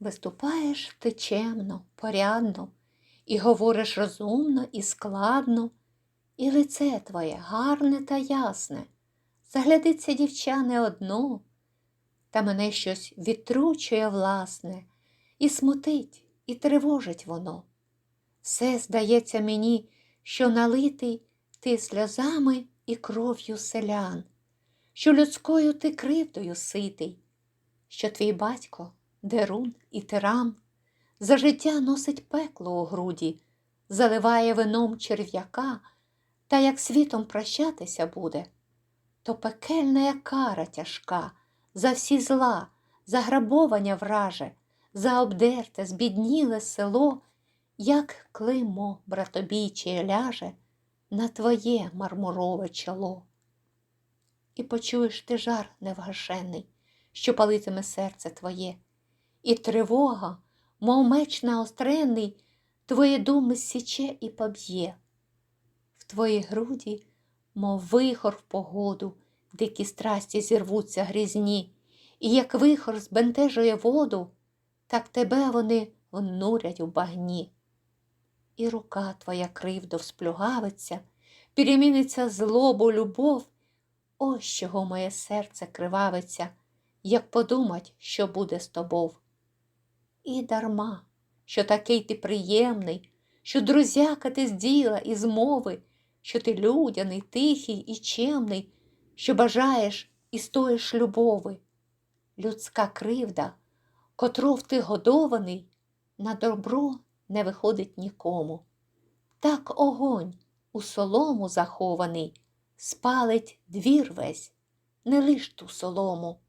Виступаєш ти чемно, порядно, і говориш розумно і складно, і лице твоє гарне та ясне. Заглядиться дівча не одно, та мене щось відтручує власне, і смутить, і тривожить воно. Все здається мені, що налитий ти сльозами і кров'ю селян, що людською ти кривдою ситий, що твій батько дерун і тиран, за життя носить пекло у груді, заливає вином черв'яка, та як світом прощатися буде, то пекельна кара тяжка за всі зла, за грабовання враже, за обдерте, збідніле село, як клеймо братобійче ляже на твоє мармурове чоло. І почуєш ти жар невгашений, що палитиме серце твоє, і тривога, мов меч наострений, твої думи січе і поб'є. В твої груді, мов вихор в погоду, дикі страсті зірвуться грізні, і як вихор збентежує воду, так тебе вони внурять у багні. І рука твоя кривдо всплюгавиться, переміниться злобу, любов. Ось чого моє серце кривавиться, як подумать, що буде з тобою. І дарма, що такий ти приємний, що друзяка ти з діла і з мови, що ти людяний, тихий і чемний, що бажаєш і стоїш любови. Людська кривда, котров ти годований, на добро не виходить нікому. Так огонь у солому захований, спалить двір весь, не лиш ту солому.